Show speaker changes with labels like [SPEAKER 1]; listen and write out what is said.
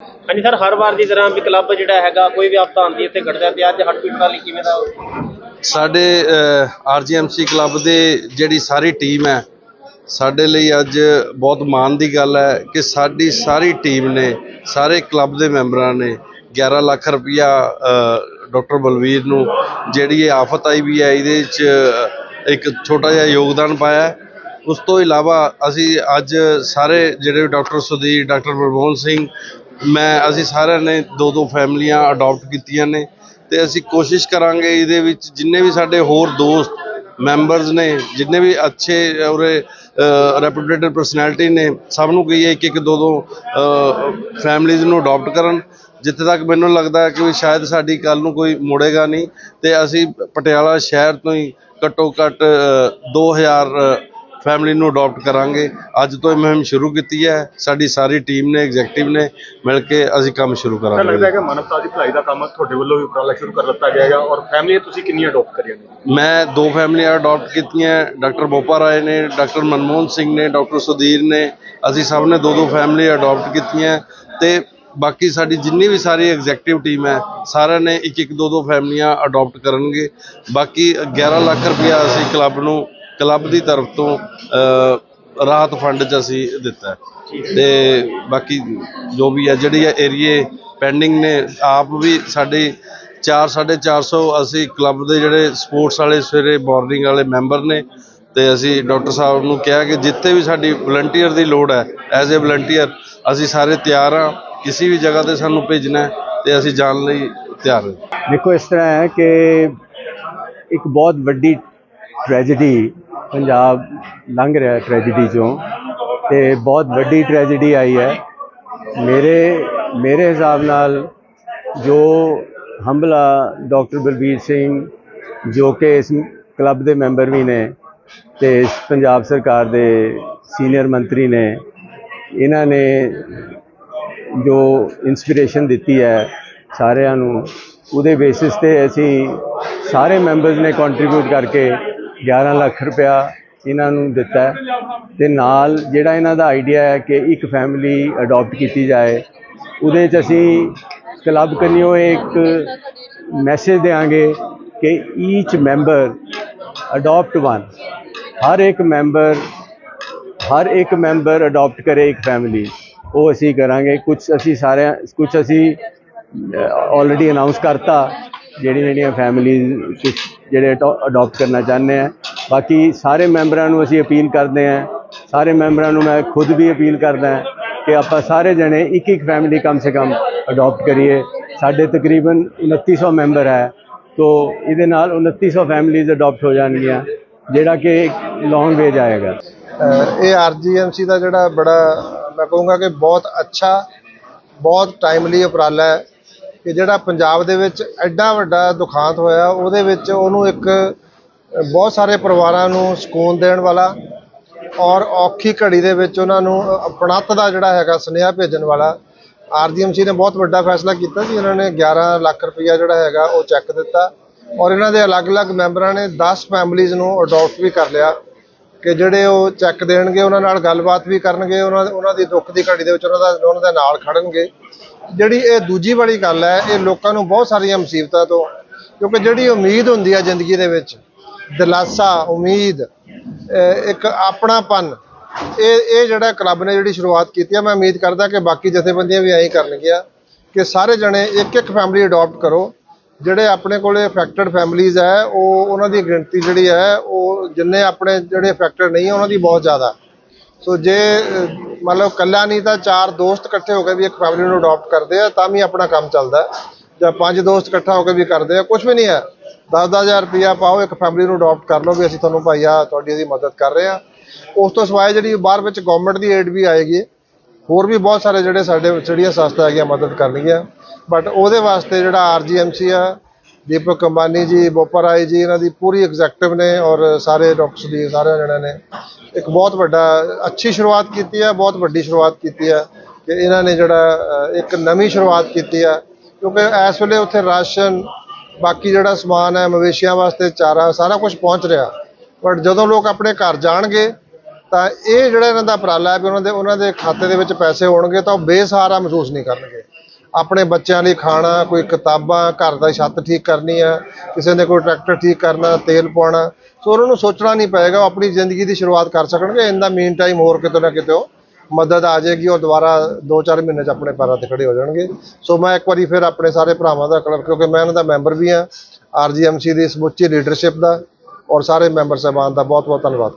[SPEAKER 1] ਹਾਂਜੀ ਸਰ, ਹਰ ਵਾਰ ਦੀ ਤਰ੍ਹਾਂ ਵੀ ਕਲੱਬ ਜਿਹੜਾ ਹੈਗਾ, ਕੋਈ ਵੀ ਆਫਤ ਆਉਂਦੀ ਹੈ ਘਟਦਾ ਤੇ ਅੱਜ ਹੱਟਪੀਟ ਵਾਲੀ ਕਿਵੇਂ ਦਾ
[SPEAKER 2] ਸਾਡੇ ਆਰਜੀਐਮਸੀ ਕਲੱਬ ਦੇ ਜਿਹੜੀ ਸਾਰੀ ਟੀਮ ਹੈ, ਸਾਡੇ ਲਈ ਅੱਜ ਬਹੁਤ ਮਾਣ ਦੀ ਗੱਲ ਹੈ ਕਿ ਸਾਡੀ ਸਾਰੀ ਟੀਮ ਨੇ, ਸਾਰੇ ਕਲੱਬ ਦੇ ਮੈਂਬਰਾਂ ਨੇ 11 ਲੱਖ ਰੁਪਇਆ ਡਾਕਟਰ ਬਲਵੀਰ ਨੂੰ, ਜਿਹੜੀ ਇਹ ਆਫਤ ਆਈ ਵੀ ਹੈ, ਇਹਦੇ ਵਿੱਚ ਇੱਕ ਛੋਟਾ ਜਿਹਾ ਯੋਗਦਾਨ ਪਾਇਆ ਉਸ ਤੋਂ ਇਲਾਵਾ ਅਸੀਂ ਅੱਜ ਸਾਰੇ ਜਿਹੜੇ ਡਾਕਟਰ ਸੁਧੀਰ, ਡਾਕਟਰ ਮਨਮੋਹਨ ਸਿੰਘ ਮੈਂ ਅਸੀਂ ਸਾਰਿਆਂ ਨੇ ਦੋ ਦੋ ਫੈਮਲੀਆਂ ਅਡਾਪਟ ਕੀਤੀਆਂ ਨੇ ਤੇ ਅਸੀਂ ਕੋਸ਼ਿਸ਼ ਕਰਾਂਗੇ ਇਹਦੇ ਵਿੱਚ ਜਿੰਨੇ ਵੀ ਸਾਡੇ ਹੋਰ ਦੋਸਤ ਮੈਂਬਰਸ ਨੇ ਜਿੰਨੇ ਵੀ ਅੱਛੇ ਉਰੇ ਰੈਪੂਟੇਟਡ ਪਰਸਨੈਲਿਟੀ ਨੇ ਸਭ ਨੂੰ ਕਹੀਏ ਇੱਕ ਇੱਕ ਦੋ ਦੋ ਫੈਮਲੀਜ਼ ਨੂੰ ਅਡਾਪਟ ਕਰਨ। ਜਿੱਥੇ ਤੱਕ ਮੈਨੂੰ ਲੱਗਦਾ ਹੈ ਕਿ ਵੀ ਸ਼ਾਇਦ ਸਾਡੀ ਕੱਲ ਨੂੰ ਕੋਈ ਮੁੜੇਗਾ ਨਹੀਂ ਤੇ ਅਸੀਂ ਪਟਿਆਲਾ ਸ਼ਹਿਰ ਤੋਂ ਹੀ ਘੱਟੋ ਘੱਟ ਅ, 2000 ਫੈਮਿਲੀ ਨੂੰ ਅਡਾਪਟ ਕਰਾਂਗੇ। ਅੱਜ ਤੋਂ ਇਹ ਮੁਹਿੰਮ ਸ਼ੁਰੂ ਕੀਤੀ ਹੈ। ਸਾਡੀ ਸਾਰੀ ਟੀਮ ਨੇ ਐਗਜ਼ੈਕਟਿਵ ਨੇ ਮਿਲ ਕੇ ਅਸੀਂ ਕੰਮ ਸ਼ੁਰੂ
[SPEAKER 3] ਤਾਂ ਲੱਗਦਾ ਹੈ
[SPEAKER 2] ਕਰਾਂਗੇ
[SPEAKER 3] ਕਿ ਮਾਨਵਤਾ ਦੀ ਭਲਾਈ ਦਾ ਕੰਮ ਤੁਹਾਡੇ ਵੱਲੋਂ ਵੀ ਉਪਰਾਲਾ ਸ਼ੁਰੂ ਕਰ ਦਿੱਤਾ ਗਿਆ ਹੈ ਔਰ ਫੈਮਿਲੀ ਤੁਸੀਂ ਕਿੰਨੀਆਂ ਅਡਾਪਟ ਕਰੀਆਂ ਨੇ?
[SPEAKER 2] ਮੈਂ ਦੋ ਫੈਮਲੀਆਂ ਅਡਾਪਟ ਕੀਤੀਆਂ। ਡਾਕਟਰ ਬੋਪਾ ਰਾਏ ਨੇ ਡਾਕਟਰ ਮਨਮੋਹਨ ਸਿੰਘ ਨੇ ਡਾਕਟਰ ਸੁਧੀਰ ਨੇ। ਅਸੀਂ ਸਭ ਨੇ ਦੋ ਦੋ ਫੈਮਲੀ ਅਡਾਪਟ ਕੀਤੀਆਂ। ਤੇ ਬਾਕੀ ਸਾਡੀ ਜਿੰਨੀ ਵੀ ਸਾਰੀ ਐਗਜ਼ੈਕਟਿਵ ਟੀਮ ਹੈ ਸਾਰਿਆਂ ਨੇ ਇੱਕ ਇੱਕ ਦੋ ਦੋ ਫੈਮਲੀਆਂ ਅਡਾਪਟ ਕਰਨਗੇ। ਬਾਕੀ 11 ਲੱਖ ਰੁਪਇਆ ਅਸੀਂ ਕਲੱਬ ਨੂੰ ਕਲੱਬ ਦੀ ਤਰਫ ਤੋਂ ਰਾਹਤ ਫੰਡ 'ਚ ਅਸੀਂ ਦਿੱਤਾ ਹੈ। ਤੇ ਬਾਕੀ ਜੋ ਵੀ ਹੈ ਜਿਹੜੀ ਹੈ ਏਰੀਏ ਪੈਂਡਿੰਗ ਨੇ, ਆਪ ਵੀ ਸਾਡੇ 4 450 ਅਸੀਂ ਕਲੱਬ ਦੇ ਜਿਹੜੇ ਸਪੋਰਟਸ ਵਾਲੇ ਸਵੇਰੇ ਮਾਰਨਿੰਗ ਵਾਲੇ ਮੈਂਬਰ ਨੇ, ਤੇ ਅਸੀਂ ਡਾਕਟਰ ਸਾਹਿਬ ਨੂੰ ਕਿਹਾ ਕਿ ਜਿੱਥੇ ਵੀ ਸਾਡੀ ਵਲੰਟੀਅਰ ਦੀ ਲੋੜ ਹੈ ਐਜ਼ ਅ ਵਲੰਟੀਅਰ ਅਸੀਂ ਸਾਰੇ ਤਿਆਰ ਹਾਂ ਕਿਸੇ ਵੀ ਜਗ੍ਹਾ ਤੇ ਸਾਨੂੰ ਭੇਜਣਾ ਹੈ, ਤੇ ਅਸੀਂ ਜਾਣ ਲਈ ਤਿਆਰ ਹਾਂ
[SPEAKER 4] ਦੇਖੋ, ਇਸ ਤਰ੍ਹਾਂ ਹੈ ਕਿ ਇੱਕ ਬਹੁਤ ਵੱਡੀ ਟ੍ਰੈਜੇਡੀ ਪੰਜਾਬ ਲੰਘ ਰਿਹਾ ਹੈ ਟ੍ਰੈਜੇਡੀ ਚੋਂ ਤੇ ਬਹੁਤ ਵੱਡੀ ਟ੍ਰੈਜੇਡੀ ਆਈ ਹੈ। ਮੇਰੇ ਮੇਰੇ ਹਿਸਾਬ ਨਾਲ ਜੋ ਹਮਲਾ ਡਾਕਟਰ ਬਲਬੀਰ ਸਿੰਘ, ਜੋ ਕਿ ਇਸ ਕਲੱਬ ਦੇ ਮੈਂਬਰ ਵੀ ਨੇ ਤੇ ਪੰਜਾਬ ਸਰਕਾਰ ਦੇ ਸੀਨੀਅਰ ਮੰਤਰੀ ਨੇ, ਇਹਨਾਂ ਨੇ ਜੋ ਇਨਸਪੀਰੇਸ਼ਨ ਦਿੱਤੀ ਹੈ ਸਾਰਿਆਂ ਨੂੰ, ਉਹਦੇ ਬੇਸਿਸ ਤੇ ਅਸੀਂ ਸਾਰੇ ਮੈਂਬਰਸ ਨੇ ਕੰਟਰੀਬਿਊਟ ਕਰਕੇ 11 ਲੱਖ ਰੁਪਇਆ ਇਹਨਾਂ ਨੂੰ ਦਿੱਤਾ ਹੈ। ਤੇ ਨਾਲ ਜਿਹੜਾ ਇਹਨਾਂ ਦਾ ਆਈਡੀਆ ਹੈ ਕਿ ਇੱਕ ਫੈਮਿਲੀ ਅਡਾਪਟ ਕੀਤੀ ਜਾਏ, ਉਹਦੇ 'ਚ ਅਸੀਂ ਕਲੱਬ ਕੰਨਿਓ ਇੱਕ ਮੈਸੇਜ ਦੇਾਂਗੇ ਕਿ ਈਚ ਮੈਂਬਰ ਅਡਾਪਟ ਵਨ ਹਰ ਇੱਕ ਮੈਂਬਰ ਹਰ ਇੱਕ ਮੈਂਬਰ ਅਡਾਪਟ ਕਰੇ ਇੱਕ ਫੈਮਿਲੀ ਉਹ ਅਸੀਂ ਕਰਾਂਗੇ। ਕੁਝ ਅਸੀਂ ਸਾਰਿਆਂ ਕੁਝ ਅਸੀਂ ਆਲਰੇਡੀ ਅਨਾਉਂਸ ਕਰਤਾ ਜਿਹੜੀਆਂ ਜਿਹੜੀਆਂ ਫੈਮਿਲੀਜ਼ ਕੁਝ ਜਿਹੜੇ ਅਡਾਪਟ ਕਰਨਾ ਚਾਹੁੰਦੇ ਆ। ਬਾਕੀ ਸਾਰੇ ਮੈਂਬਰਾਂ ਨੂੰ ਅਸੀਂ ਅਪੀਲ ਕਰਦੇ ਆ। ਸਾਰੇ ਮੈਂਬਰਾਂ ਨੂੰ ਮੈਂ ਖੁਦ ਵੀ ਅਪੀਲ ਕਰਦਾ ਕਿ ਆਪਾਂ ਸਾਰੇ ਜਣੇ ਇੱਕ ਇੱਕ ਫੈਮਿਲੀ ਕਮ ਸੇ ਕਮ ਅਡਾਪਟ ਕਰੀਏ। ਸਾਡੇ ਤਕਰੀਬਨ 2900 ਮੈਂਬਰ ਹੈ, ਤੋ ਇਹਦੇ ਨਾਲ 2900 ਫੈਮਿਲੀਜ਼ ਅਡਾਪਟ ਹੋ ਜਾਣਗੀਆਂ, ਜਿਹੜਾ ਕਿ ਲੌਂਗ ਵੇ ਜਾਏਗਾ।
[SPEAKER 5] ਅਹ ਇਹ ਆਰਜੀਐਮਸੀ ਦਾ ਜਿਹੜਾ ਬੜਾ, ਮੈਂ ਕਹੂੰਗਾ ਕਿ ਬਹੁਤ ਅੱਛਾ, ਬਹੁਤ ਟਾਈਮਲੀ ਉਪਰਾਲਾ ਹੈ। ਕਿ ਜਿਹੜਾ ਪੰਜਾਬ ਦੇ ਵਿੱਚ ਐਡਾ ਵੱਡਾ ਦੁਖਾਂਤ ਹੋਇਆ, ਉਹਦੇ ਵਿੱਚ ਉਹਨੂੰ ਇੱਕ ਬਹੁਤ ਸਾਰੇ ਪਰਿਵਾਰਾਂ ਨੂੰ ਸਕੂਨ ਦੇਣ ਵਾਲਾ ਔਰ ਔਖੀ ਘੜੀ ਦੇ ਵਿੱਚ ਉਹਨਾਂ ਨੂੰ ਅਪਣੱਤ ਦਾ ਜਿਹੜਾ ਹੈਗਾ ਸੁਨੇਹਾ ਭੇਜਣ ਵਾਲਾ ਆਰਜੀਐਮਸੀ ਨੇ ਬਹੁਤ ਵੱਡਾ ਫੈਸਲਾ ਕੀਤਾ ਜੀ। ਇਹਨਾਂ ਨੇ 11 ਲੱਖ ਰੁਪਈਆ ਜਿਹੜਾ ਹੈਗਾ ਉਹ ਚੈੱਕ ਦਿੱਤਾ ਔਰ ਇਹਨਾਂ ਦੇ ਅਲੱਗ-ਅਲੱਗ ਮੈਂਬਰਾਂ ਨੇ 10 ਫੈਮਿਲੀਜ਼ ਨੂੰ ਅਡਾਪਟ ਵੀ ਕਰ ਲਿਆ ਕਿ ਜਿਹੜੇ ਉਹ ਚੈੱਕ ਦੇਣਗੇ, ਉਹਨਾਂ ਨਾਲ ਗੱਲਬਾਤ ਵੀ ਕਰਨਗੇ, ਉਹਨਾਂ ਉਹਨਾਂ ਦੀ ਦੁੱਖ ਦੀ ਘੜੀ ਦੇ ਵਿੱਚ ਉਹਨਾਂ ਦਾ, ਉਹਨਾਂ ਦੇ ਨਾਲ ਖੜਨਗੇ। ਜਿਹੜੀ ਇਹ ਦੂਜੀ ਵਾਲੀ ਗੱਲ ਹੈ, ਇਹ ਲੋਕਾਂ ਨੂੰ ਬਹੁਤ ਸਾਰੀਆਂ ਮੁਸੀਬਤਾਂ ਤੋਂ, ਕਿਉਂਕਿ ਜਿਹੜੀ ਉਮੀਦ ਹੁੰਦੀ ਹੈ ਜ਼ਿੰਦਗੀ ਦੇ ਵਿੱਚ, ਦਿਲਾਸਾ, ਉਮੀਦ ਇੱਕ ਆਪਣਾਪਨ, ਇਹ ਇਹ ਜਿਹੜਾ ਕਲੱਬ ਨੇ ਜਿਹੜੀ ਸ਼ੁਰੂਆਤ ਕੀਤੀ ਹੈ ਮੈਂ ਉਮੀਦ ਕਰਦਾ ਕਿ ਬਾਕੀ ਜਥੇਬੰਦੀਆਂ ਵੀ ਐਂ ਹੀ ਕਰਨਗੀਆਂ ਕਿ ਸਾਰੇ ਜਣੇ ਇੱਕ ਇੱਕ ਫੈਮਿਲੀ ਅਡਾਪਟ ਕਰੋ, ਜਿਹੜੇ ਆਪਣੇ ਕੋਲੇ ਅਫੈਕਟਡ ਫੈਮਿਲੀਜ਼ ਹੈ, ਉਹ ਉਹਨਾਂ ਦੀ ਗਿਣਤੀ ਜਿਹੜੀ ਹੈ, ਉਹ ਜਿੰਨੇ ਆਪਣੇ ਜਿਹੜੇ ਅਫੈਕਟਡ ਨਹੀਂ, ਉਹਨਾਂ ਦੀ ਬਹੁਤ ਜ਼ਿਆਦਾ। ਸੋ ਜੇ ਮਤਲਬ ਮੰਨ ਕੱਲਾ ਨਹੀਂ ਤਾਂ ਚਾਰ ਦੋਸਤ ਇਕੱਠੇ ਹੋ ਕੇ ਵੀ ਇੱਕ ਫੈਮਿਲੀ ਨੂੰ ਅਡਾਪਟ ਕਰਦੇ ਆ, ਤਾਂ ਵੀ ਆਪਣਾ ਕੰਮ ਚੱਲਦਾ ਜਾਂ ਪੰਜ ਦੋਸਤ ਇਕੱਠਾ ਹੋ ਕੇ ਵੀ ਕਰਦੇ ਆ ਕੁਝ ਵੀ ਨਹੀਂ ਹੈ। 10-10000 ਰੁਪਇਆ ਪਾਓ, ਇੱਕ ਫੈਮਿਲੀ ਨੂੰ ਅਡਾਪਟ ਕਰ ਲਓ ਵੀ ਅਸੀਂ ਤੁਹਾਨੂੰ ਭਾਈ ਆ ਤੁਹਾਡੀ ਅਸੀਂ ਮਦਦ ਕਰ ਰਹੇ ਆ ਉਸ ਤੋਂ ਸਿਵਾਏ ਜਿਹੜੀ ਬਾਹਰ ਵਿੱਚ ਗਵਰਨਮੈਂਟ ਦੀ ਏਡ ਵੀ ਆਏਗੀ, ਹੋਰ ਵੀ ਬਹੁਤ ਸਾਰੇ ਜਿਹੜੇ ਸਾਡੇ, ਜਿਹੜੀਆਂ ਸੰਸਥਾ ਹੈਗੀਆਂ ਮਦਦ ਕਰਨਗੀਆਂ। ਬਟ ਉਹਦੇ ਵਾਸਤੇ ਜਿਹੜਾ ਆਰਜੀਐਮਸੀ ਆ ਦੀਪਕ ਅੰਬਾਨੀ ਜੀ, ਬੋਪਾ ਰਾਏ ਜੀ, ਇਹਨਾਂ ਦੀ ਪੂਰੀ ਐਗਜ਼ੈਕਟਿਵ ਨੇ ਔਰ ਸਾਰੇ ਡਾਕਟਰਸ ਦੀ ਸਾਰੇ ਜਣਿਆਂ ਨੇ ਇੱਕ ਬਹੁਤ ਵੱਡਾ, ਅੱਛੀ ਸ਼ੁਰੂਆਤ ਕੀਤੀ ਹੈ, ਬਹੁਤ ਵੱਡੀ ਸ਼ੁਰੂਆਤ ਕੀਤੀ ਹੈ ਕਿ ਇਹਨਾਂ ਨੇ ਜਿਹੜਾ ਇੱਕ ਨਵੀਂ ਸ਼ੁਰੂਆਤ ਕੀਤੀ ਹੈ। ਕਿਉਂਕਿ ਇਸ ਵੇਲੇ ਉੱਥੇ ਰਾਸ਼ਨ, ਬਾਕੀ ਜਿਹੜਾ ਸਮਾਨ ਹੈ, ਮਵੇਸ਼ੀਆਂ ਵਾਸਤੇ ਚਾਰਾ, ਸਾਰਾ ਕੁਝ ਪਹੁੰਚ ਰਿਹਾ। ਬਟ ਜਦੋਂ ਲੋਕ ਆਪਣੇ ਘਰ ਜਾਣਗੇ, ਤਾਂ ਇਹ ਜਿਹੜਾ ਇਹਨਾਂ ਦਾ ਉਪਰਾਲਾ ਹੈ ਵੀ ਉਹਨਾਂ ਦੇ ਉਹਨਾਂ ਦੇ ਖਾਤੇ ਦੇ ਵਿੱਚ ਪੈਸੇ ਹੋਣਗੇ, ਤਾਂ ਉਹ ਬੇਸਹਾਰਾ ਮਹਿਸੂਸ ਨਹੀਂ ਕਰਨਗੇ। ਆਪਣੇ ਬੱਚਿਆਂ ਲਈ ਖਾਣਾ, ਕੋਈ ਕਿਤਾਬਾਂ, ਘਰ ਦਾ ਛੱਤ ਠੀਕ ਕਰਨੀ ਆ, ਕਿਸੇ ਨੇ ਕੋਈ ਟਰੈਕਟਰ ਠੀਕ ਕਰਨਾ, ਤੇਲ ਪਾਉਣਾ ਸੋ ਉਹਨਾਂ ਨੂੰ ਸੋਚਣਾ ਨਹੀਂ ਪਏਗਾ, ਉਹ ਆਪਣੀ ਜ਼ਿੰਦਗੀ ਦੀ ਸ਼ੁਰੂਆਤ ਕਰ ਸਕਣਗੇ ਇਨ ਦਾ ਮੀਨ ਟਾਈਮ ਹੋਰ ਕਿਤੇ ਨਾ ਕਿਤੇ ਉਹ ਮਦਦ ਆ ਜਾਏਗੀ ਔਰ ਦੁਬਾਰਾ 2-4 ਮਹੀਨੇ ਚ ਆਪਣੇ ਪੈਰਾਂ ਤੇ ਖੜੇ ਹੋ ਜਾਣਗੇ। ਸੋ ਮੈਂ ਇੱਕ ਵਾਰੀ ਫਿਰ ਆਪਣੇ ਸਾਰੇ ਭਰਾਵਾਂ ਦਾ ਕਲਰ ਕਿਉਂਕਿ ਮੈਂ ਇਹਨਾਂ ਦਾ ਮੈਂਬਰ ਵੀ ਹਾਂ ਆਰਜੀਐਮਸੀ ਦੀ ਸਮੁੱਚੀ ਲੀਡਰਸ਼ਿਪ ਦਾ, ਔਰ ਸਾਰੇ ਮੈਂਬਰ ਸਾਹਿਬਾਨ ਦਾ ਬਹੁਤ ਬਹੁਤ ਧੰਨਵਾਦ ਕਰਦਾ।